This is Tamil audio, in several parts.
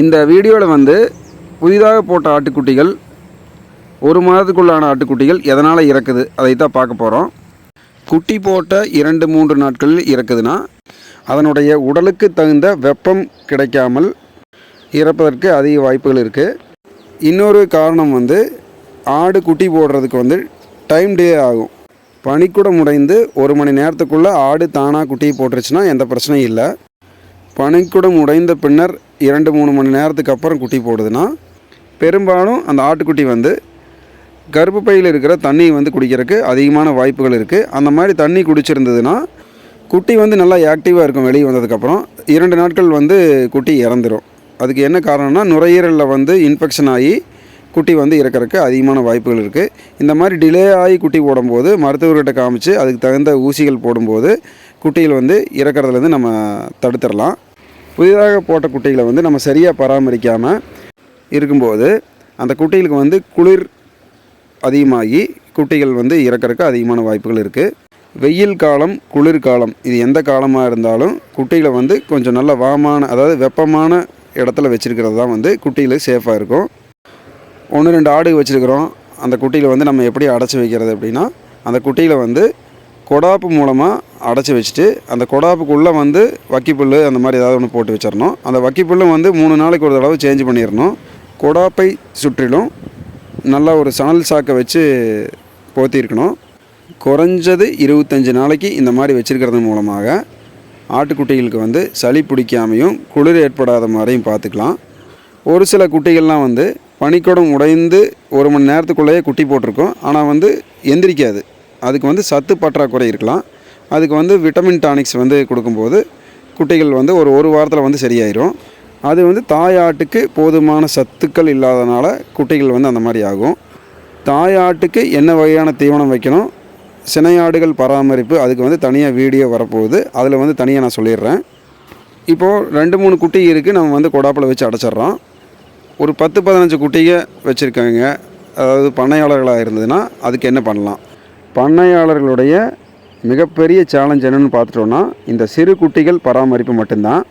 இந்த வீடியோவில் வந்து புதிதாக போட்ட ஆட்டுக்குட்டிகள் ஒரு மாதத்துக்குள்ளான ஆட்டுக்குட்டிகள் எதனால் இறக்குது அதை தான் பார்க்க போகிறோம் குட்டி போட்ட இரண்டு மூன்று நாட்களில் இறக்குதுன்னா அதனுடைய உடலுக்கு தகுந்த வெப்பம் கிடைக்காமல் இறப்பதற்கு அதிக வாய்ப்புகள் இருக்குது இன்னொரு காரணம் வந்து ஆடு குட்டி போடுறதுக்கு வந்து டைம் டே ஆகும். பனிக்கூடம் உடைந்து ஒரு மணி நேரத்துக்குள்ளே ஆடு தானாக குட்டி போட்டுருச்சுன்னா எந்த பிரச்சனையும் இல்லை. பனிக்கூடம் உடைந்த பின்னர் இரண்டு மூணு மணி நேரத்துக்கு அப்புறம் குட்டி போடுதுன்னா பெரும்பாலும் அந்த ஆட்டுக்குட்டி வந்து கர்ப்பப்பையில் இருக்கிற தண்ணி வந்து குடிக்கிறதுக்கு அதிகமான வாய்ப்புகள் இருக்குது அந்த மாதிரி தண்ணி குடிச்சிருந்ததுன்னா குட்டி வந்து நல்லா ஆக்டிவாக இருக்கும் வெளியே வந்ததுக்கப்புறம் இரண்டு நாட்கள் வந்து குட்டி இறந்துடும் அதுக்கு என்ன காரணம்னா நுரையீரலில் வந்து இன்ஃபெக்ஷன் ஆகி குட்டி வந்து இறக்கிறதுக்கு அதிகமான வாய்ப்புகள் இருக்குது இந்த மாதிரி டிலே ஆகி குட்டி போடும்போது மருத்துவர்கிட்ட காமிச்சு அதுக்கு தகுந்த ஊசிகள் போடும்போது குட்டிகள் வந்து இறக்கறதுலேருந்து நம்ம தடுத்துடலாம். புதிதாக போட்ட குட்டைகளை வந்து நம்ம சரியாக பராமரிக்காமல் இருக்கும்போது அந்த குட்டைகளுக்கு வந்து குளிர் அதிகமாகி குட்டிகள் வந்து இறக்கறதுக்கு அதிகமான வாய்ப்புகள் இருக்குது வெயில் காலம் குளிர் காலம் இது எந்த காலமாக இருந்தாலும் குட்டிகளை வந்து கொஞ்சம் நல்ல வாமான அதாவது வெப்பமான இடத்துல வச்சுருக்கிறது தான் வந்து குட்டிகளுக்கு சேஃபாக இருக்கும். ஒன்று ரெண்டு ஆடு வச்சுருக்கிறோம். அந்த குட்டியில் வந்து நம்ம எப்படி அடைச்சி வைக்கிறது அப்படின்னா அந்த குட்டியில் வந்து கொடாப்பு மூலமாக அடைச்சி வச்சுட்டு அந்த கொடாப்புக்குள்ளே வந்து வக்கிப்புல் அந்த மாதிரி ஏதாவது ஒன்று போட்டு வச்சிடணும் அந்த வக்கிப்புல்லும் வந்து மூணு நாளைக்கு ஒரு தடவை சேஞ்ச் பண்ணிடணும் கொடாப்பை சுற்றிலும் நல்லா ஒரு சணல் சாக்கை வச்சு போத்திருக்கணும் குறைஞ்சது இருபத்தஞ்சி நாளைக்கு இந்த மாதிரி வச்சுருக்கிறது மூலமாக ஆட்டுக்குட்டிகளுக்கு வந்து சளி பிடிக்காமையும் குளிர் ஏற்படாத மாதிரியும் பார்த்துக்கலாம். ஒரு சில குட்டிகள்லாம் வந்து பனிக்குடம் உடைந்து ஒரு மணி நேரத்துக்குள்ளேயே குட்டி போட்டிருக்கும். ஆனால் வந்து எந்திரிக்காது. அதுக்கு வந்து சத்து பற்றாக்குறை இருக்கலாம். அதுக்கு வந்து விட்டமின் டானிக்ஸ் வந்து கொடுக்கும்போது குட்டிகள் வந்து ஒரு ஒரு வாரத்தில் வந்து சரியாயிரும். அது வந்து தாயாட்டுக்கு போதுமான சத்துக்கள் இல்லாதனால குட்டிகள் வந்து அந்த மாதிரி ஆகும். தாயாட்டுக்கு என்ன வகையான தீவனம் வைக்கணும்? சினையாடுகள் பராமரிப்பு அதுக்கு வந்து தனியாக வீடியோ வரப்போகுது. அதில் வந்து தனியாக நான் சொல்லிடுறேன். இப்போது ரெண்டு மூணு குட்டி இருக்குது நம்ம வந்து கொடாப்பில் வச்சு அடைச்சிட்றோம். ஒரு பத்து பதினஞ்சு குட்டியை வச்சுருக்காங்க. அதாவது பண்ணையாளர்களாக இருந்ததுன்னா அதுக்கு என்ன பண்ணலாம்? பண்ணையாளர்களுடைய மிகப்பெரிய சேலஞ்ச் என்னென்னு பார்த்துட்டோன்னா இந்த சிறு குட்டிகள் பராமரிப்பு மட்டும்தான்.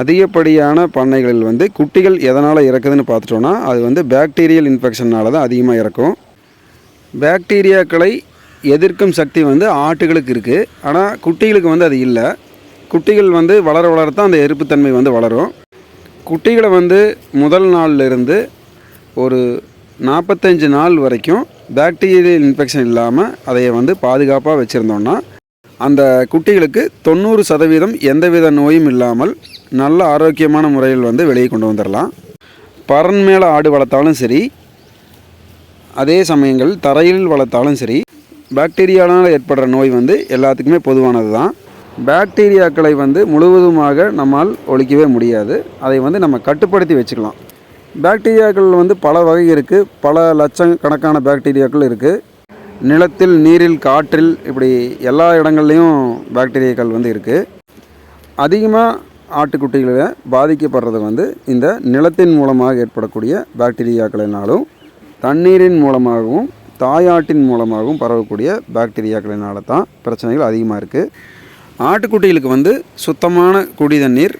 அதிகப்படியான பண்ணைகளில் வந்து குட்டிகள் எதனால் இறக்குதுன்னு பார்த்துட்டோன்னா அது வந்து பேக்டீரியல் இன்ஃபெக்ஷனால் தான் அதிகமாக இறக்கும். பேக்டீரியாக்களை எதிர்க்கும் சக்தி வந்து ஆட்டுகளுக்கு இருக்குது ஆனால் குட்டிகளுக்கு வந்து அது இல்லை. குட்டிகள் வந்து வளர வளரத்தான் அந்த எரிப்புத்தன்மை வந்து வளரும். குட்டிகளை வந்து முதல் நாள்லேருந்து ஒரு நாற்பத்தஞ்சு நாள் வரைக்கும் பாக்டீரியல் இன்ஃபெக்ஷன் இல்லாமல் அதை வந்து பாதுகாப்பாக வச்சுருந்தோம்னா அந்த குட்டிகளுக்கு தொண்ணூறு சதவீதம் எந்தவித நோயும் இல்லாமல் நல்ல ஆரோக்கியமான முறையில் வந்து வெளியே கொண்டு வந்துடலாம் பறன் மேலே ஆடு வளர்த்தாலும் சரி அதே சமயங்கள் தரையில் வளர்த்தாலும் சரி பாக்டீரியானால் ஏற்படுற நோய் வந்து எல்லாத்துக்குமே பொதுவானது தான். பாக்டீரியாக்களை வந்து முழுவதுமாக நம்மால் ஒழிக்கவே முடியாது. அதை வந்து நம்ம கட்டுப்படுத்தி வச்சுக்கலாம். பாக்டீரியாக்கள் வந்து பல வகை இருக்குது பல லட்சக்கணக்கான பாக்டீரியாக்கள் இருக்குது நிலத்தில் நீரில் காற்றில் இப்படி எல்லா இடங்கள்லையும் பாக்டீரியாக்கள் வந்து இருக்குது அதிகமாக ஆட்டுக்குட்டிகளை பாதிக்கப்படுறது வந்து இந்த நிலத்தின் மூலமாக ஏற்படக்கூடிய பாக்டீரியாக்களினாலும் தண்ணீரின் மூலமாகவும் தாயாட்டின் மூலமாகவும் பரவக்கூடிய பாக்டீரியாக்களினால தான் பிரச்சனைகள் அதிகமாக இருக்குது ஆட்டுக்குட்டிகளுக்கு வந்து சுத்தமான குடி தண்ணீர்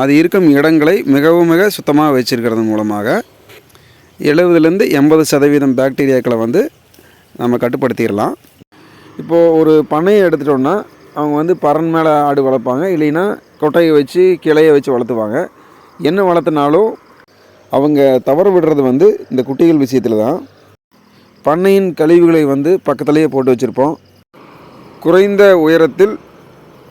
அது இருக்கும் இடங்களை மிகவும் மிக சுத்தமாக வச்சுருக்கிறது மூலமாக எழுபதுலேருந்து எண்பது சதவீதம் பாக்டீரியாக்களை வந்து நம்ம கட்டுப்படுத்திடலாம். இப்போது ஒரு பண்ணையை எடுத்துட்டோம்னா அவங்க வந்து பறன் மேலே ஆடு வளர்ப்பாங்க இல்லைன்னா கொட்டையை வச்சு கிளையை வச்சு வளர்த்துவாங்க. என்ன வளர்த்துனாலும் அவங்க தவறு விடுறது வந்து இந்த குட்டிகள் விஷயத்தில் தான். பண்ணையின் கழிவுகளை வந்து பக்கத்துலேயே போட்டு வச்சுருப்போம். குறைந்த உயரத்தில்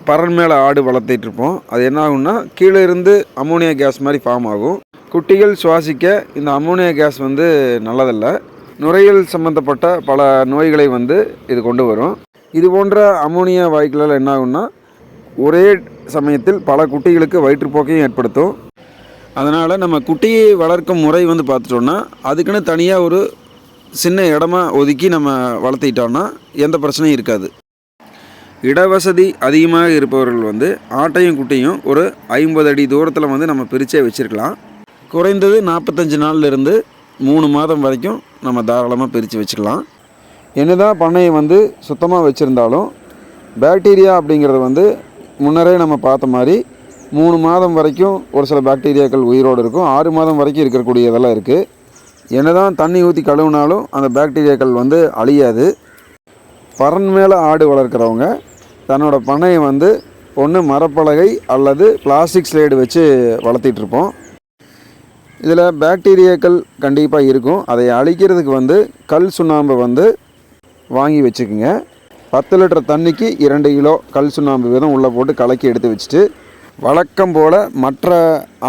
பறன் மேலே ஆடு வளர்த்திட்டு இருப்போம். அது என்ன ஆகும்னா கீழே இருந்து அமோனியா கேஸ் மாதிரி ஃபார்ம் ஆகும். குட்டிகள் சுவாசிக்க இந்த அமோனியா கேஸ் வந்து நல்லதல்ல. நுரையீல் சம்மந்தப்பட்ட பல நோய்களை வந்து இது கொண்டு வரும். இது போன்ற அமோனியா வாய்க்களால் என்ன ஆகும்னா ஒரே சமயத்தில் பல குட்டிகளுக்கு வயிற்றுப்போக்கையும் ஏற்படுத்தும். அதனால் நம்ம குட்டியை வளர்க்கும் முறை வந்து பார்த்துட்டோன்னா அதுக்குன்னு தனியாக ஒரு சின்ன இடமா ஒதுக்கி நம்ம வளர்த்திட்டோன்னா எந்த பிரச்சனையும் இருக்காது. இடவசதி அதிகமாக இருப்பவர்கள் வந்து ஆட்டையும் குட்டியும் ஒரு ஐம்பது அடி தூரத்தில் வந்து நம்ம பிரித்தே வச்சுருக்கலாம். குறைந்தது நாற்பத்தஞ்சு நாள்லேருந்து மூணு மாதம் வரைக்கும் நம்ம தாராளமாக பிரித்து வச்சுக்கலாம். என்னதான் பண்ணையை வந்து சுத்தமாக வச்சுருந்தாலும் பாக்டீரியா அப்படிங்கிறது வந்து முன்னரே நம்ம பார்த்த மாதிரி மூணு மாதம் வரைக்கும் ஒரு சில பாக்டீரியாக்கள் உயிரோடு இருக்கும். ஆறு மாதம் வரைக்கும் இருக்கக்கூடியதெல்லாம் இருக்குது என்னதான் தண்ணி ஊற்றி கழுவுனாலும் அந்த பாக்டீரியாக்கள் வந்து அழியாது. பறன் மேலே ஆடு வளர்க்குறவங்க தன்னோட பண்ணையை வந்து ஒன்று மரப்பலகை அல்லது பிளாஸ்டிக் ஸ்லேடு வச்சு வளர்த்திட்ருப்போம் இதில் பாக்டீரியாக்கள் கண்டிப்பாக இருக்கும். அதை அழிக்கிறதுக்கு வந்து கல் சுண்ணாம்பை வந்து வாங்கி வச்சுக்குங்க. பத்து லிட்டர் தண்ணிக்கு இரண்டு கிலோ கல் சுண்ணாம்பு வீதம் உள்ளே போட்டு கலக்கி எடுத்து வச்சுட்டு வழக்கம் போல் மற்ற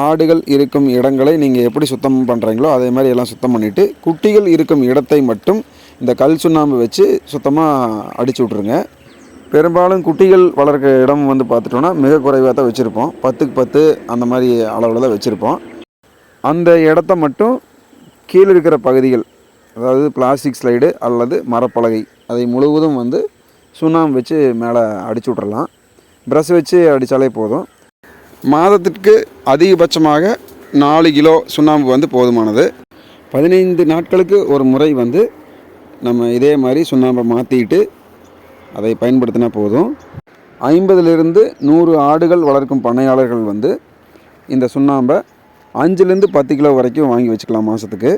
ஆடுகள் இருக்கும் இடங்களை நீங்கள் எப்படி சுத்தம் பண்ணுறீங்களோ அதே மாதிரி எல்லாம் சுத்தம் பண்ணிவிட்டு குட்டிகள் இருக்கும் இடத்தை மட்டும் இந்த கல் சுண்ணாம்பு வச்சு சுத்தமாக அடிச்சு விட்ருங்க பெரும்பாலும் குட்டிகள் வளர்க்க இடம் வந்து பார்த்துட்டோன்னா மிக குறைவாக தான் வச்சுருப்போம். பத்துக்கு பத்து அந்த மாதிரி அளவில் தான் வச்சுருப்போம். அந்த இடத்த மட்டும் கீழே இருக்கிற பகுதிகள் அதாவது பிளாஸ்டிக் ஸ்லைடு அல்லது மரப்பலகை அதை முழுவதும் வந்து சுண்ணாம்பு வச்சு மேலே அடிச்சு விட்றலாம் ப்ரஷ் வச்சு அடித்தாலே போதும். மாதத்திற்கு அதிகபட்சமாக நாலு கிலோ சுண்ணாம்பு வந்து போதுமானது. பதினைந்து நாட்களுக்கு ஒரு முறை வந்து நம்ம இதே மாதிரி சுண்ணாம்பை மாற்றிட்டு அதை பயன்படுத்தினா போதும். ஐம்பதுலேருந்து நூறு ஆடுகள் வளர்க்கும் பண்ணையாளர்கள் வந்து இந்த சுண்ணாம்பை அஞ்சுலேருந்து பத்து கிலோ வரைக்கும் வாங்கி வச்சுக்கலாம் மாதத்துக்கு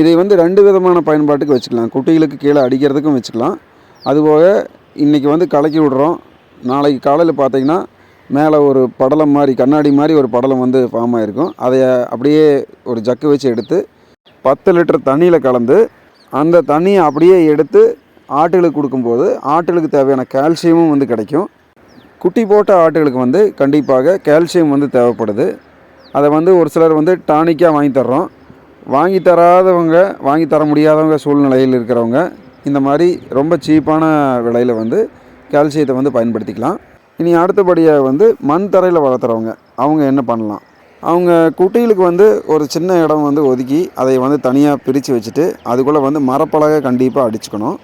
இதை வந்து ரெண்டு விதமான பயன்பாட்டுக்கு வச்சுக்கலாம். குட்டிகளுக்கு கீழே அடிக்கிறதுக்கும் வச்சுக்கலாம். அதுபோக இன்றைக்கி வந்து கலக்கி விடுறோம். நாளைக்கு காலையில் பார்த்தீங்கன்னா மேலே ஒரு படலம் மாதிரி கண்ணாடி மாதிரி ஒரு படலம் வந்து ஃபார்ம் ஆகிருக்கும் அதை அப்படியே ஒரு ஜக்கு வச்சு எடுத்து பத்து லிட்டர் தண்ணியில் கலந்து அந்த தண்ணியை அப்படியே எடுத்து ஆட்டுகளுக்கு கொடுக்கும்போது ஆட்டுகளுக்கு தேவையான கால்சியமும் வந்து கிடைக்கும். குட்டி போட்ட ஆட்டுகளுக்கு வந்து கண்டிப்பாக கால்சியம் வந்து தேவைப்படுது. அதை வந்து ஒரு சிலர் வந்து டானிக்காக வாங்கி தர்றோம். வாங்கி தராதவங்க வாங்கி தர முடியாதவங்க சூழ்நிலையில் இருக்கிறவங்க இந்த மாதிரி ரொம்ப சீப்பான விலையில் வந்து கால்சியத்தை வந்து பயன்படுத்திக்கலாம். இனி அடுத்தபடியாக வந்து மண் தரையில் வளர்த்துறவங்க அவங்க என்ன பண்ணலாம்? அவங்க குட்டிகளுக்கு வந்து ஒரு சின்ன இடம் வந்து ஒதுக்கி அதை வந்து தனியாக பிரித்து வச்சுட்டு அதுக்குள்ளே வந்து மரப்பலகை கண்டிப்பாக அடிச்சுக்கணும்.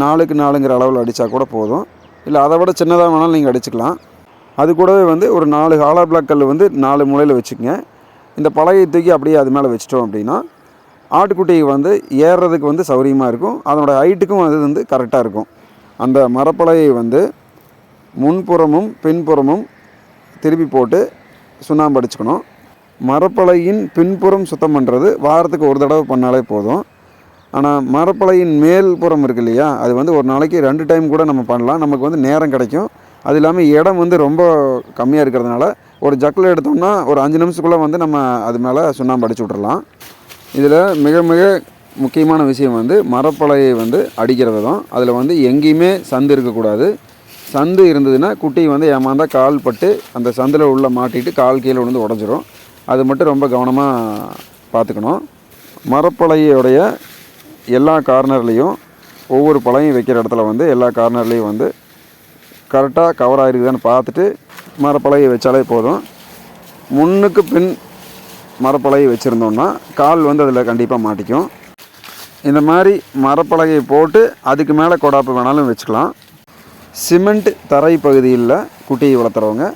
நாலுக்கு நாலுங்கிற அளவில் அடித்தா கூட போதும். இல்லை அதை விட சின்னதாக வேணாலும் நீங்கள் அடிச்சுக்கலாம். அது கூடவே வந்து ஒரு நாலு ஹாலா பிளாக் கல் வந்து நாலு மூலையில் வச்சுக்கோங்க. இந்த பலகையை தூக்கி அப்படியே அது மேலே வச்சிட்டோம் அப்படின்னா ஆட்டுக்குட்டி வந்து ஏறுறதுக்கு வந்து சௌகரியமாக இருக்கும். அதனோட ஹைட்டுக்கும் அது வந்து கரெக்டாக இருக்கும். அந்த மரப்பலகையை வந்து முன்புறமும் பின்புறமும் திருப்பி போட்டு சுண்ணாம்பு அடிச்சுக்கணும். மரப்பலகையின் பின்புறம் சுத்தம் பண்ணுறது வாரத்துக்கு ஒரு தடவை பண்ணாலே போதும். ஆனால் மரப்பலையின் மேல் புறம் இருக்கு இல்லையா? அது வந்து ஒரு நாளைக்கு ரெண்டு டைம் கூட நம்ம பண்ணலாம். நமக்கு வந்து நேரம் கிடைக்கும். அது இல்லாமல் இடம் வந்து ரொம்ப கம்மியாக இருக்கிறதுனால ஒரு ஜக்கில் எடுத்தோம்னா ஒரு அஞ்சு நிமிஷத்துக்குள்ளே வந்து நம்ம அது மேலே சுண்ணாம்பு அடிச்சு விட்றலாம் இதில் மிக மிக முக்கியமான விஷயம் வந்து மரப்பலையை வந்து அடிக்கிற விதம் அதில் வந்து எங்கேயுமே சந்து இருக்கக்கூடாது சந்து இருந்ததுன்னா குட்டி வந்து ஏமாந்தா கால் பட்டு அந்த சந்தில் உள்ள மாட்டிட்டு கால் கீழே விழுந்து உடஞ்சிரும். அது மட்டும் ரொம்ப கவனமாக பார்த்துக்கணும். மரப்பலையுடைய எல்லா கார்னர்லேயும் ஒவ்வொரு பழகையும் வைக்கிற இடத்துல வந்து எல்லா கார்னர்லேயும் வந்து கரெக்டாக கவர் ஆகிருக்குதான்னு பார்த்துட்டு மரப்பலகை வச்சாலே போதும். முன்னுக்கு பின் மரப்பலகை வச்சுருந்தோம்னா கால் வந்து அதில் கண்டிப்பாக மாட்டிக்கும். இந்த மாதிரி மரப்பலகையை போட்டு அதுக்கு மேலே கொடாப்பு வேணாலும் வச்சுக்கலாம். சிமெண்ட் தரை பகுதியில் குட்டியை வளர்த்துறவங்க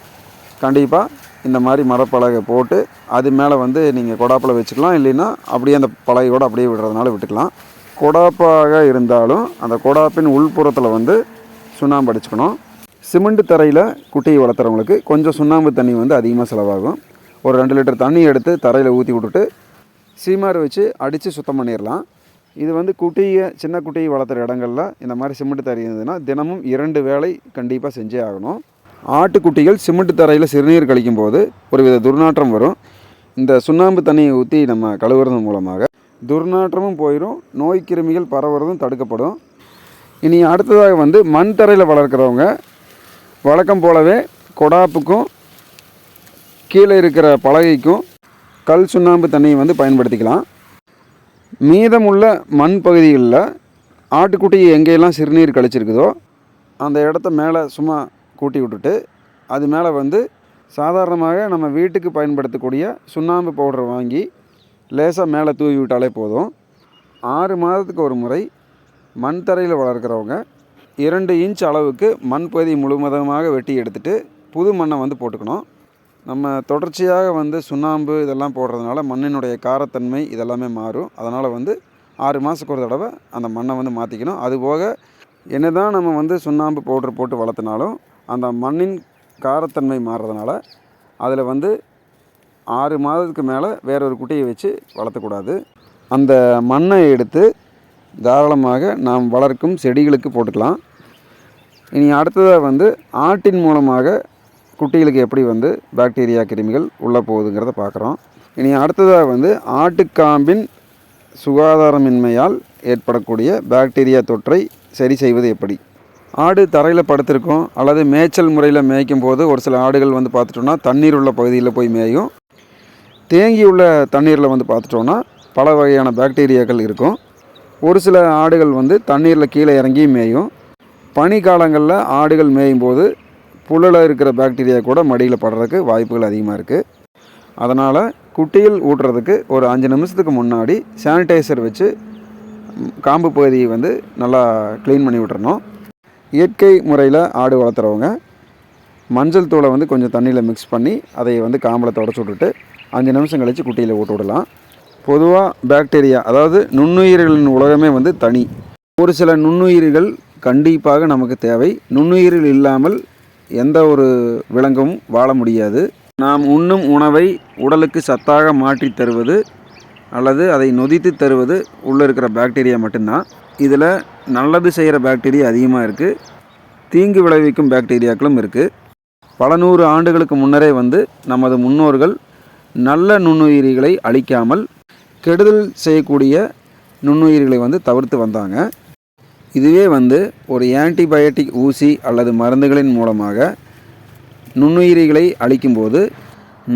கண்டிப்பாக இந்த மாதிரி மரப்பலகை போட்டு அது மேலே வந்து நீங்கள் கொடாப்பில் வச்சுக்கலாம். இல்லைன்னா அப்படியே அந்த பலகையோடு அப்படியே விடுறதுனால விட்டுக்கலாம். கொடாப்பாக இருந்தாலும் அந்த கொடாப்பின் உள்புறத்தில் வந்து சுண்ணாம்பு அடிச்சுக்கணும். சிமெண்ட் தரையில் குட்டியை வளர்த்துறவங்களுக்கு கொஞ்சம் சுண்ணாம்பு தண்ணி வந்து அதிகமாக செலவாகும். ஒரு ரெண்டு லிட்டர் தண்ணி எடுத்து தரையில் ஊற்றி விட்டுட்டு சீமார் வச்சு அடித்து சுத்தம் பண்ணிடலாம் இது வந்து குட்டியை சின்ன குட்டியை வளர்த்துற இடங்களில் இந்த மாதிரி சிமெண்ட் தரை இருந்ததுன்னா தினமும் இரண்டு வேளை கண்டிப்பாக செஞ்சே ஆகணும். ஆட்டுக்குட்டிகள் சிமெண்ட் தரையில் சிறுநீர் கழிக்கும் போது ஒரு வித துர்நாற்றம் வரும். இந்த சுண்ணாம்பு தண்ணியை ஊற்றி நம்ம கழுவுறது மூலமாக துர்நாற்றமும் போயிடும் நோய் கிருமிகள் பரவுறதும் தடுக்கப்படும். இனி அடுத்ததாக வந்து மண் தரையில் வளர்க்குறவங்க வழக்கம் போலவே கொடாப்புக்கும் கீழே இருக்கிற பலகைக்கும் கல் சுண்ணாம்பு தண்ணியை வந்து பயன்படுத்திக்கலாம். மீதமுள்ள மண் பகுதிகளில் ஆட்டுக்குட்டி எங்கேயெல்லாம் சிறுநீர் கழிச்சிருக்குதோ அந்த இடத்த மேலே சும்மா கூட்டி விட்டுட்டு அது மேலே வந்து சாதாரணமாக நம்ம வீட்டுக்கு பயன்படுத்தக்கூடிய சுண்ணாம்பு பவுடர் வாங்கி லேசாக மேலே தூவி விட்டாலே போதும். ஆறு மாதத்துக்கு ஒரு முறை மண் தரையில் வளர்க்குறவங்க இரண்டு இன்ச் அளவுக்கு மண் பகுதி முழுவதமாக வெட்டி எடுத்துகிட்டு புது மண்ணை வந்து போட்டுக்கணும். நம்ம தொடர்ச்சியாக வந்து சுண்ணாம்பு இதெல்லாம் போடுறதுனால மண்ணினுடைய காரத்தன்மை இதெல்லாமே மாறும். அதனால் வந்து ஆறு மாதத்துக்கு ஒரு தடவை அந்த மண்ணை வந்து மாற்றிக்கணும் அதுபோக என்ன தான் நம்ம வந்து சுண்ணாம்பு பவுடர் போட்டு வளர்த்தினாலும் அந்த மண்ணின் காரத்தன்மை மாறுறதுனால அதில் வந்து ஆறு மாதத்துக்கு மேலே வேற ஒரு குட்டியை வச்சு வளர்த்தக்கூடாது. அந்த மண்ணை எடுத்து தாராளமாக நாம் வளர்க்கும் செடிகளுக்கு போட்டுக்கலாம். இனி அடுத்ததாக வந்து ஆட்டின் மூலமாக குட்டிகளுக்கு எப்படி வந்து பாக்டீரியா கிருமிகள் உள்ளே போகுதுங்கிறத பார்க்குறோம். இனி அடுத்ததாக வந்து ஆட்டுக்காம்பின் சுகாதாரமின்மையால் ஏற்படக்கூடிய பாக்டீரியா தொற்றை சரி செய்வது எப்படி? ஆடு தரையில் படுத்திருக்கும் அல்லது மேய்ச்சல் முறையில் மேய்க்கும் போது ஒரு சில ஆடுகள் வந்து பார்த்துட்டோம்னா தண்ணீர் உள்ள பகுதியில் போய் மேயும். தேங்கி உள்ள தண்ணீரில் வந்து பார்த்துட்டோன்னா பல வகையான பாக்டீரியாக்கள் இருக்கும். ஒரு சில ஆடுகள் வந்து தண்ணீரில் கீழே இறங்கி மேயும். பனி காலங்களில் ஆடுகள் மேயும் போது புல்லில் இருக்கிற பாக்டீரியா கூட மடியில் படுறதுக்கு வாய்ப்புகள் அதிகமாக இருக்குது அதனால் குட்டியில் ஊட்டுறதுக்கு ஒரு அஞ்சு நிமிஷத்துக்கு முன்னாடி சானிடைசர் வச்சு காம்பு பகுதியை வந்து நல்லா க்ளீன் பண்ணி விட்டுறணும். இயற்கை முறையில் ஆடு வளர்த்துறவங்க மஞ்சள் தூளை வந்து கொஞ்சம் தண்ணியில் மிக்ஸ் பண்ணி அதை வந்து காம்பில் தொடச்சி விட்டுட்டு அஞ்சு நிமிஷம் கழித்து குட்டியில் ஓட்டு விடலாம். பொதுவாக பாக்டீரியா அதாவது நுண்ணுயிர்களின் உலகமே வந்து தனி. ஒரு சில நுண்ணுயிர்கள் கண்டிப்பாக நமக்கு தேவை. நுண்ணுயிர்கள் இல்லாமல் எந்த ஒரு விலங்கும் வாழ முடியாது. நாம் உண்ணும் உணவை உடலுக்கு சத்தாக மாற்றி தருவது அல்லது அதை நொதித்து தருவது உள்ளே இருக்கிற பாக்டீரியா மட்டும்தான். இதில் நல்லது செய்கிற பாக்டீரியா அதிகமாக இருக்குது தீங்கு விளைவிக்கும் பாக்டீரியாக்களும் இருக்குது பல நூறு ஆண்டுகளுக்கு முன்னரே வந்து நமது முன்னோர்கள் நல்ல நுண்ணுயிரிகளை அழிக்காமல் கெடுதல் செய்யக்கூடிய நுண்ணுயிரிகளை வந்து தவிர்த்து வந்தாங்க. இதுவே வந்து ஒரு ஆன்டிபயோட்டிக் ஊசி அல்லது மருந்துகளின் மூலமாக நுண்ணுயிரிகளை அழிக்கும்போது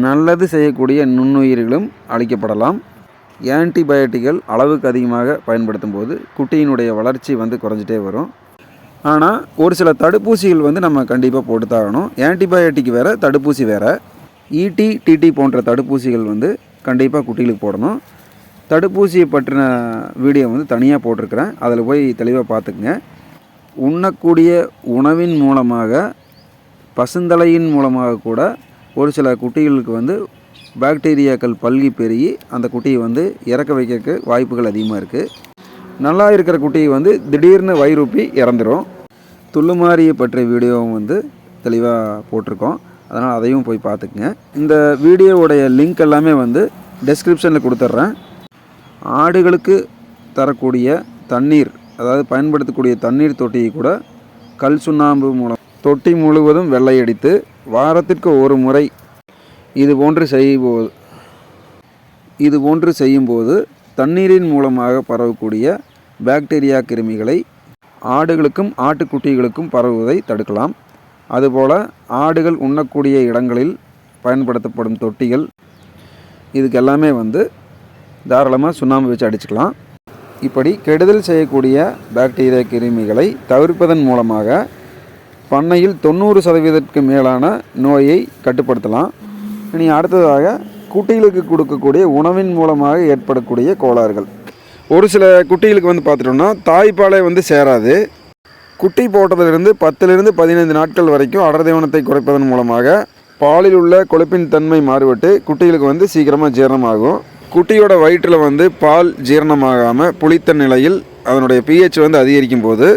நல்லது செய்யக்கூடிய நுண்ணுயிரிகளும் அழிக்கப்படலாம். ஆன்டிபயோட்டிக்கள் அளவுக்கு அதிகமாக பயன்படுத்தும் போது குட்டியினுடைய வளர்ச்சி வந்து குறைஞ்சிட்டே வரும். ஆனால் ஒரு சில தடுப்பூசிகள் வந்து நம்ம கண்டிப்பாக போட்டு தாகணும் ஆன்டிபயோட்டிக் வேறு தடுப்பூசி வேறு. இடி டிடி போன்ற தடுப்பூசிகள் வந்து கண்டிப்பாக குட்டிகளுக்கு போடணும். தடுப்பூசியை பற்றின வீடியோ வந்து தனியாக போட்டிருக்கிறேன். அதில் போய் தெளிவாக பார்த்துக்குங்க. உண்ணக்கூடிய உணவின் மூலமாக பசுந்தலையின் மூலமாக கூட ஒரு சில குட்டிகளுக்கு வந்து பாக்டீரியாக்கள் பல்கி பெருகி அந்த குட்டியை வந்து இறக்க வைக்கிறதுக்கு வாய்ப்புகள் அதிகமாக இருக்குது நல்லா இருக்கிற குட்டியை வந்து திடீர்னு வயிறுப்பி இறந்துடும் துள்ளுமாரியை பற்றிய வீடியோவும் வந்து தெளிவாக போட்டிருக்கோம். அதனால் அதையும் போய் பார்த்துக்குங்க. இந்த வீடியோவுடைய லிங்க் எல்லாமே வந்து டெஸ்கிரிப்ஷனில் கொடுத்துட்றேன். ஆடுகளுக்கு தரக்கூடிய தண்ணீர் அதாவது பயன்படுத்தக்கூடிய தண்ணீர் தொட்டியை கூட கல் சுண்ணாம்பு மூலம் தொட்டி முழுவதும் வெள்ளையடித்து வாரத்திற்கு ஒரு முறை இது போன்று செய்யும்போது இது போன்று செய்யும்போது தண்ணீரின் மூலமாக பரவக்கூடிய பாக்டீரியா கிருமிகளை ஆடுகளுக்கும் ஆட்டுக்குட்டிகளுக்கும் பரவுவதை தடுக்கலாம். அதுபோல் ஆடுகள் உண்ணக்கூடிய இடங்களில் பயன்படுத்தப்படும் தொட்டிகள் இதுக்கு எல்லாமே வந்து தாராளமாக சுண்ணாம்பு வச்சு அடிச்சுக்கலாம். இப்படி கெடுதல் செய்யக்கூடிய பாக்டீரியா கிருமிகளை தவிர்ப்பதன் மூலமாக பண்ணையில் தொண்ணூறு சதவீதத்துக்கு மேலான நோயை கட்டுப்படுத்தலாம். இனி அடுத்ததாக குட்டிகளுக்கு கொடுக்கக்கூடிய உணவின் மூலமாக ஏற்படக்கூடிய கோளாறுகள். ஒரு சில குட்டிகளுக்கு வந்து பார்த்துட்டோம்னா தாய்ப்பாலே வந்து சேராது. குட்டி போட்டதிலிருந்து பத்திலிருந்து பதினைந்து நாட்கள் வரைக்கும் அடர்தீவனத்தை குறைப்பதன் மூலமாக பாலில் உள்ள கொழுப்பின் தன்மை மாறுபட்டு குட்டிகளுக்கு வந்து சீக்கிரமாக ஜீரணமாகும். குட்டியோட வயிற்றில் வந்து பால் ஜீரணமாகாமல் புளித்த நிலையில் அதனுடைய பிஹெச் வந்து அதிகரிக்கும் போது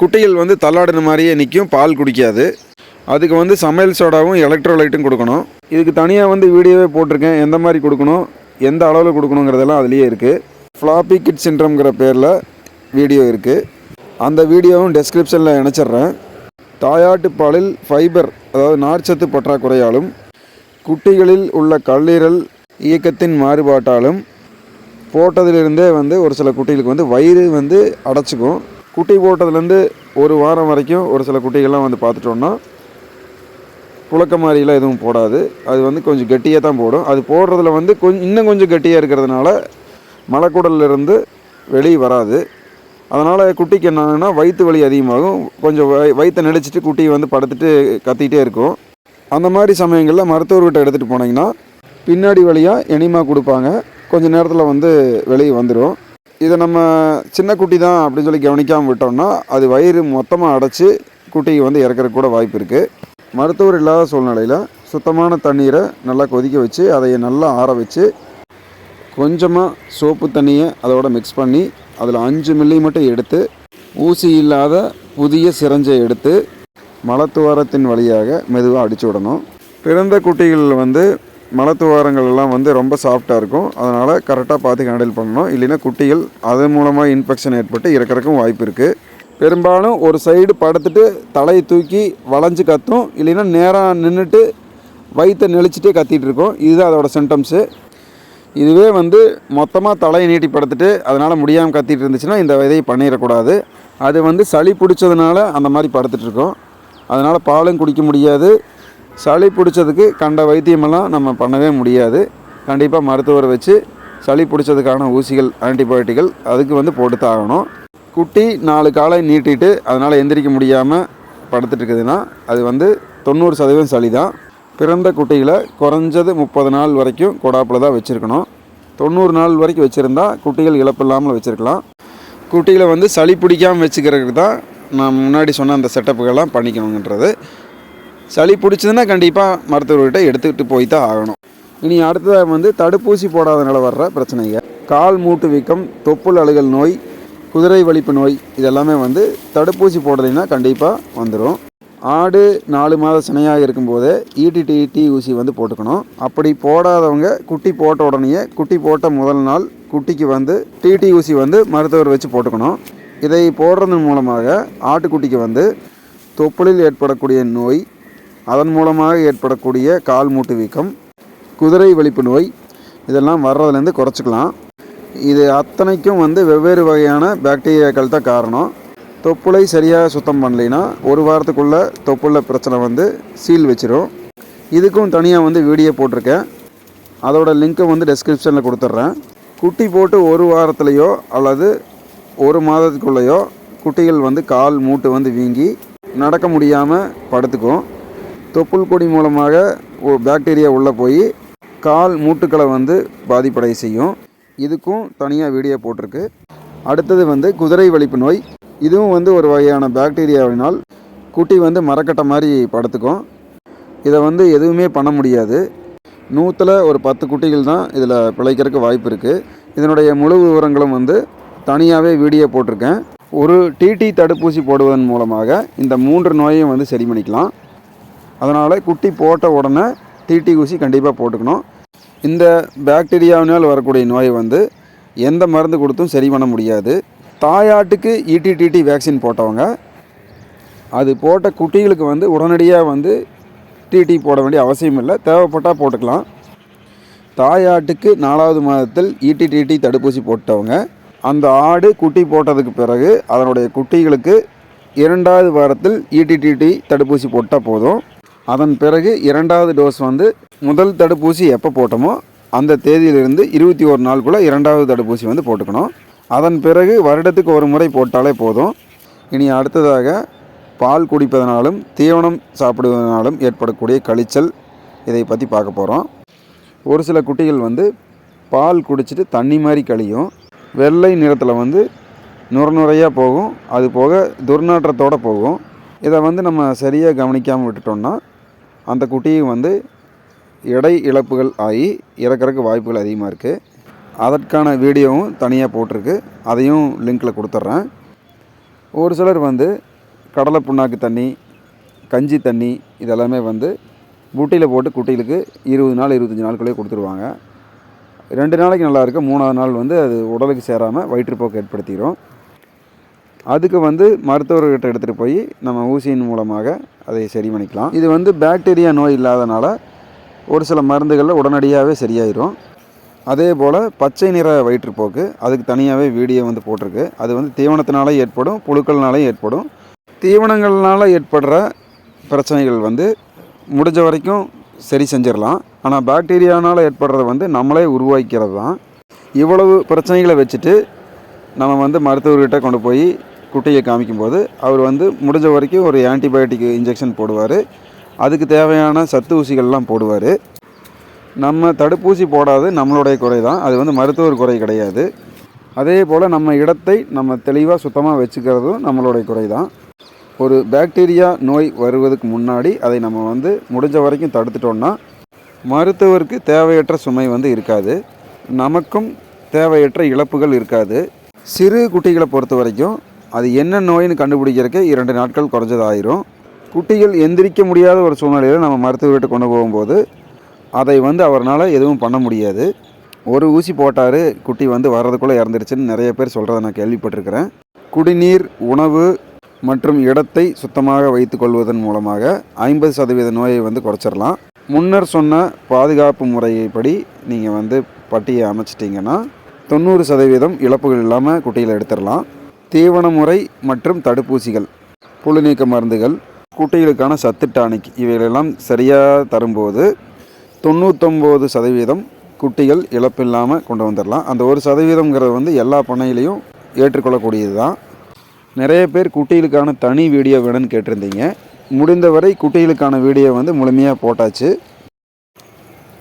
குட்டிகள் வந்து தள்ளாடின மாதிரியே நிற்கும் பால் குடிக்காது. அதுக்கு வந்து சமையல் சோடாவும் எலக்ட்ரோலைட்டும் கொடுக்கணும். இதுக்கு தனியாக வந்து வீடியோவே போட்டிருக்கேன் எந்த மாதிரி கொடுக்கணும் எந்த அளவில் கொடுக்கணுங்கிறதெல்லாம் அதுலேயே இருக்குது ஃப்ளாப்பி கிட் சின்ட்ரம்ங்கிற பேரில் வீடியோ இருக்குது அந்த வீடியோவும் டெஸ்கிரிப்ஷனில் இணைச்சிட்றேன். தாயாட்டு பாலில் ஃபைபர் அதாவது நார்ச்சத்து பற்றாக்குறையாலும் குட்டிகளில் உள்ள கல்லீரல் இயக்கத்தின் மாறுபாட்டாலும் போட்டதிலிருந்தே வந்து ஒரு சில குட்டிகளுக்கு வந்து வயிறு வந்து அடைச்சிக்கும். குட்டி போட்டதுலேருந்து ஒரு வாரம் வரைக்கும் ஒரு சில குட்டிகள்லாம் வந்து பார்த்துட்டோன்னா புழக்க மாதிரிலாம் எதுவும் போடாது. அது வந்து கொஞ்சம் கெட்டியாக தான் போடும். அது போடுறதுல வந்து கொஞ்சம் இன்னும் கொஞ்சம் கெட்டியாக இருக்கிறதுனால மலைக்குடல்லேருந்து வெளியே வராது. அதனால் குட்டிக்கு என்னன்னா வயிற்று வலி அதிகமாகும். கொஞ்சம் வய வயிற்றை நெளிச்சிட்டு குட்டி வந்து படுத்துட்டு கத்திக்கிட்டே இருக்கும். அந்த மாதிரி சமயங்களில் மருத்துவர்கிட்ட எடுத்துகிட்டு போனீங்கன்னா பின்னாடி வழியாக எனிமா கொடுப்பாங்க. கொஞ்சம் நேரத்தில் வந்து வெளியே வந்துடும் இதை நம்ம சின்ன குட்டி தான் அப்படின்னு சொல்லி கவனிக்காமல் விட்டோம்னா அது வயிறு மொத்தமாக அடைச்சி குட்டிக்கு வந்து இறக்குறக்கு கூட வாய்ப்பு இருக்குது மருத்துவர் இல்லாத சூழ்நிலையில் சுத்தமான தண்ணீரை நல்லா கொதிக்க வச்சு அதை நல்லா ஆற வச்சு கொஞ்சமாக சோப்பு தண்ணியை அதோட மிக்ஸ் பண்ணி அதில் அஞ்சு மில்லி மட்டும் எடுத்து ஊசி இல்லாத புதிய சிரஞ்சை எடுத்து மலத்துவாரத்தின் வழியாக மெதுவாக அடித்து விடணும். பிறந்த குட்டிகள் வந்து மலத்துவாரங்கள் எல்லாம் வந்து ரொம்ப சாஃப்டாக இருக்கும். அதனால் கரெக்டாக பார்த்து ஹேண்டில் பண்ணணும். இல்லைன்னா குட்டிகள் அது மூலமாக இன்ஃபெக்ஷன் ஏற்பட்டு இறக்கிறக்கும் வாய்ப்பு இருக்குது பெரும்பாலும் ஒரு சைடு படுத்துட்டு தலையை தூக்கி வளைஞ்சு கத்தும். இல்லைன்னா நேராக நின்றுட்டு வயிற்றை நெளிச்சிட்டே கத்திகிட்டு இருக்கோம். இதுதான் அதோட சிம்டம்ஸு இதுவே வந்து மொத்தமாக தலையை நீட்டி படுத்துட்டு அதனால் முடியாமல் கத்திட்டு இருந்துச்சுன்னா இந்த விதையை பண்ணிடக்கூடாது. அது வந்து சளி பிடிச்சதுனால அந்த மாதிரி படுத்துட்டு இருக்கோம். அதனால் பாலும் குடிக்க முடியாது. சளி பிடிச்சதுக்கு கண்ட வைத்தியமெல்லாம் நம்ம பண்ணவே முடியாது. கண்டிப்பாக மருத்துவரை வச்சு சளி பிடிச்சதுக்கான ஊசிகள் ஆன்டிபயோட்டிகள் அதுக்கு வந்து போட்டு தாகணும். குட்டி நாலு காலை நீட்டிட்டு அதனால் எந்திரிக்க முடியாமல் படுத்துட்டு இருக்குதுன்னா அது வந்து தொண்ணூறு சதவீதம் சளி தான் பிறந்த குட்டிகளை குறைஞ்சது முப்பது நாள் வரைக்கும் கொடாப்பில் தான் வச்சுருக்கணும். தொண்ணூறு நாள் வரைக்கும் வச்சுருந்தா குட்டிகள் இழப்பில்லாமல் வச்சுருக்கலாம். குட்டிகளை வந்து சளி பிடிக்காமல் வச்சுக்கிறதுக்கு தான் நான் முன்னாடி சொன்ன அந்த செட்டப்புகள்லாம் பண்ணிக்கணுங்கன்றது சளி பிடிச்சதுன்னா கண்டிப்பாக மருத்துவர்கிட்ட எடுத்துக்கிட்டு போய் தான் ஆகணும். இனி அடுத்ததாக வந்து தடுப்பூசி போடாதனால வர்ற பிரச்சனைகள் கால் மூட்டு வீக்கம் தொப்புள் அழுகல் நோய் குதிரை வலிப்பு நோய் இதெல்லாமே வந்து தடுப்பூசி போடலைன்னா கண்டிப்பாக வந்துடும் ஆடு நாலு மாத சினையாக இருக்கும்போது இடிடிடி ஊசி வந்து போட்டுக்கணும். அப்படி போடாதவங்க குட்டி போட்ட உடனேயே குட்டி போட்ட முதல் நாள் குட்டிக்கு வந்து டிடி ஊசி வந்து மருத்துவர் வச்சு போட்டுக்கணும். இதை போடுறதன் மூலமாக ஆட்டுக்குட்டிக்கு வந்து தொப்புளில் ஏற்படக்கூடிய நோய் அதன் மூலமாக ஏற்படக்கூடிய கால் மூட்டு வீக்கம் குதிரை வலிப்பு நோய் இதெல்லாம் வர்றதுலேருந்து குறைச்சிக்கலாம். இது அத்தனைக்கும் வந்து வெவ்வேறு வகையான பாக்டீரியாக்கள் தான் காரணம். தொப்புளை சரியாக சுத்தம் பண்ணலைன்னா ஒரு வாரத்துக்குள்ளே தொப்புள்ள பிரச்சனை வந்து சீல் வச்சிடும் இதுக்கும் தனியாக வந்து வீடியோ போட்டிருக்கேன். அதோட லிங்க்கை வந்து டெஸ்கிரிப்ஷனில் கொடுத்துட்றேன். குட்டி போட்டு ஒரு வாரத்துலேயோ அல்லது ஒரு மாதத்துக்குள்ளேயோ குட்டிகள் வந்து கால் மூட்டு வந்து வீங்கி நடக்க முடியாமல் படுத்துக்கும். தொப்புள் கொடி மூலமாக பாக்டீரியா உள்ளே போய் கால் மூட்டுக்களை வந்து பாதிப்படை செய்யும். இதுக்கும் தனியாக வீடியோ போட்டிருக்கு. அடுத்தது வந்து குதிரை வலிப்பு நோய். இதுவும் வந்து ஒரு வகையான பாக்டீரியாவினால் குட்டி வந்து மரக்கட்டை மாதிரி படுத்துக்கும். இதை வந்து எதுவுமே பண்ண முடியாது. நூற்றில் ஒரு பத்து குட்டிகள் தான் இதில் பிழைக்கிறதுக்கு வாய்ப்பு இருக்குது இதனுடைய முழு விவரங்களும் வந்து தனியாகவே வீடியோ போட்டிருக்கேன். ஒரு டிடி தடுப்பூசி போடுவதன் மூலமாக இந்த மூன்று நோயையும் வந்து சரி பண்ணிக்கலாம். அதனால் குட்டி போட்ட உடனே டிடி ஊசி கண்டிப்பாக போட்டுக்கணும். இந்த பாக்டீரியாவினால் வரக்கூடிய நோயை வந்து எந்த மருந்து கொடுத்தும் சரி பண்ண முடியாது. தாயாட்டுக்கு இடிடிடி வேக்சின் போட்டவங்க அது போட்ட குட்டிகளுக்கு வந்து உடனடியாக வந்து டிடி போட வேண்டிய அவசியம் இல்லை. தேவைப்பட்டால் போட்டுக்கலாம். தாயாட்டுக்கு நாலாவது மாதத்தில் இடிடிடி தடுப்பூசி போட்டவங்க அந்த ஆடு குட்டி போட்டதுக்கு பிறகு அதனுடைய குட்டிகளுக்கு இரண்டாவது வாரத்தில் இடிடிடி தடுப்பூசி போட்டால் போதும். அதன் பிறகு இரண்டாவது டோஸ் வந்து முதல் தடுப்பூசி எப்போ போட்டோமோ அந்த தேதியிலிருந்து இருபத்தி ஒரு நாளுக்குள்ளே இரண்டாவது தடுப்பூசி வந்து போட்டுக்கணும். அதன் பிறகு வருடத்துக்கு ஒரு முறை போட்டாலே போதும். இனி அடுத்ததாக பால் குடிப்பதனாலும் தீவனம் சாப்பிடுவதனாலும் ஏற்படக்கூடிய கழிச்சல் இதை பற்றி பார்க்க போகிறோம் ஒரு சில குட்டிகள் வந்து பால் குடிச்சிட்டு தண்ணி மாதிரி கழியும். வெள்ளை நிறத்தில் வந்து நுரநுறையாக போகும். அது போக துர்நாற்றத்தோடு போகும். இதை வந்து நம்ம சரியாக கவனிக்காமல் விட்டுட்டோம்னா அந்த குட்டியும் வந்து எடை இழப்புகள் ஆகி இறக்கறதுக்கு வாய்ப்புகள் அதிகமாக இருக்குது அதற்கான வீடியோவும் தனியாக போட்டிருக்கு. அதையும் லிங்க்கில் கொடுத்துட்றேன். ஒரு சிலர் வந்து கடலை புண்ணாக்கு தண்ணி கஞ்சி தண்ணி இதெல்லாமே வந்து புட்டியில் போட்டு குட்டிகளுக்கு இருபது நாள் இருபத்தஞ்சி நாளுக்குள்ளேயே கொடுத்துருவாங்க. ரெண்டு நாளைக்கு நல்லா இருக்கு மூணாவது நாள் வந்து அது உடலுக்கு சேராமல் வயிற்றுப்போக்கு ஏற்படுத்திடும் அதுக்கு வந்து மருத்துவர்கிட்ட எடுத்துகிட்டு போய் நம்ம ஊசியின் மூலமாக அதை சரி பண்ணிக்கலாம். இது வந்து பாக்டீரியா நோய் இல்லாதனால ஒரு சில மருந்துகளில் உடனடியாகவே சரியாயிரும். அதே போல் பச்சை நிற வயிற்றுப்போக்கு அதுக்கு தனியாகவே வீடியோ வந்து போட்டிருக்கு. அது வந்து தீவனத்தினால ஏற்படும் புழுக்கள்னாலே ஏற்படும். தீவனங்கள்னால ஏற்படுற பிரச்சனைகள் வந்து முடிஞ்ச வரைக்கும் சரி செஞ்சிடலாம். ஆனால் பாக்டீரியானால் ஏற்படுறது வந்து நம்மளே உருவாக்கிறது தான். இவ்வளவு பிரச்சனைகளை வச்சுட்டு நம்ம வந்து மருத்துவர்கிட்ட கொண்டு போய் குட்டியை காமிக்கும்போது அவர் வந்து முடிஞ்ச வரைக்கும் ஒரு ஆன்டிபயோட்டிக் இன்ஜெக்ஷன் போடுவார். அதுக்கு தேவையான சத்து ஊசிகள்லாம் போடுவார். நம்ம தடுப்பூசி போடாது நம்மளுடைய குறை தான். அது வந்து மருத்துவர் குறை கிடையாது. அதே போல் நம்ம இடத்தை நம்ம தெளிவாக சுத்தமாக வச்சுக்கிறதும் நம்மளுடைய குறை தான். ஒரு பாக்டீரியா நோய் வருவதுக்கு முன்னாடி அதை நம்ம வந்து முடிஞ்ச வரைக்கும் தடுத்துட்டோம்னா மருத்துவருக்கு தேவையற்ற சுமை வந்து இருக்காது. நமக்கும் தேவையற்ற இழப்புகள் இருக்காது. சிறு குட்டிகளை பொறுத்த வரைக்கும் அது என்ன நோயின்னு கண்டுபிடிக்கிறதுக்கு இரண்டு நாட்கள் குறைஞ்சதாயிரும். குட்டிகள் எந்திரிக்க முடியாத ஒரு சூழ்நிலையில் நம்ம மருத்துவர்கிட்ட கொண்டு போகும்போது அதை வந்து அவரால் எதுவும் பண்ண முடியாது. ஒரு ஊசி போட்டார் குட்டி வந்து வர்றதுக்குள்ளே இறந்துருச்சுன்னு நிறைய பேர் சொல்கிறத நான் கேள்விப்பட்டிருக்கிறேன். குடிநீர் உணவு மற்றும் இடத்தை சுத்தமாக வைத்து கொள்வதன் மூலமாக ஐம்பது சதவீத நோயை வந்து குறைச்சிடலாம். முன்னர் சொன்ன பாதுகாப்பு முறைப்படி நீங்கள் வந்து பட்டியை அமைச்சிட்டிங்கன்னா தொண்ணூறு சதவீதம் இழப்புகள் இல்லாமல் குட்டியில் எடுத்துடலாம். தீவன முறை மற்றும் தடுப்பூசிகள் புழு நீக்க மருந்துகள் குட்டிகளுக்கான சத்து டானிக் இவைகளெல்லாம் சரியாக தரும்போது தொண்ணூத்தொம்பது சதவீதம் குட்டிகள் இழப்பில்லாமல் கொண்டு வந்துடலாம் அந்த ஒரு சதவீதம்ங்கிறது வந்து எல்லா பண்ணையிலையும் ஏற்றுக்கொள்ளக்கூடியது தான் நிறைய பேர் குட்டிகளுக்கான தனி வீடியோ வேணும்னு கேட்டிருந்தீங்க. முடிந்தவரை குட்டிகளுக்கான வீடியோ வந்து முழுமையாக போட்டாச்சு.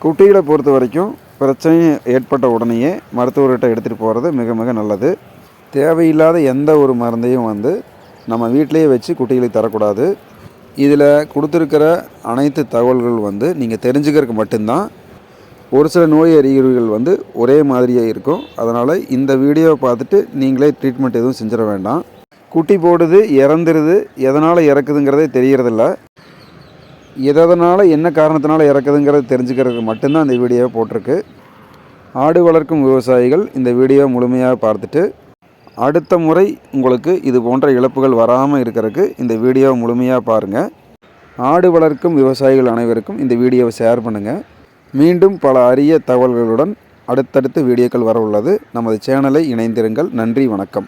குட்டிகளை பொறுத்த வரைக்கும் பிரச்சனை ஏற்பட்ட உடனேயே மருத்துவர்கிட்ட எடுத்துகிட்டு போகிறது மிக மிக நல்லது. தேவையில்லாத எந்த ஒரு மருந்தையும் வந்து நம்ம வீட்டிலையே வச்சு குட்டிகளுக்கு தரக்கூடாது. இதில் கொடுத்துருக்கிற அனைத்து தகவல்கள் வந்து நீங்கள் தெரிஞ்சுக்கிறதுக்கு மட்டும்தான் ஒரு சில நோய் அறிகுறிகள் வந்து ஒரே மாதிரியே இருக்கும். அதனால் இந்த வீடியோவை பார்த்துட்டு நீங்களே ட்ரீட்மெண்ட் எதுவும் செஞ்சிட வேண்டாம். குட்டி போடுது இறந்துருது எதனால் இறக்குதுங்கிறதே தெரியறதில்ல. எதனால் என்ன காரணத்தினால இறக்குதுங்கிறது தெரிஞ்சுக்கிறதுக்கு மட்டும்தான் இந்த வீடியோவை போட்டிருக்கு. ஆடு வளர்க்கும் விவசாயிகள் இந்த வீடியோ முழுமையாக பார்த்துட்டு அடுத்த முறை உங்களுக்கு இது போன்ற இழப்புகள் வராமல் இருக்கிறதுக்கு இந்த வீடியோவை முழுமையாக பாருங்கள் ஆடு வளர்க்கும் விவசாயிகள் அனைவருக்கும் இந்த வீடியோவை ஷேர் பண்ணுங்கள் மீண்டும் பல அரிய தகவல்களுடன் அடுத்தடுத்து வீடியோக்கள் வர உள்ளது. நமது சேனலை இணைந்திருங்கள். நன்றி வணக்கம்.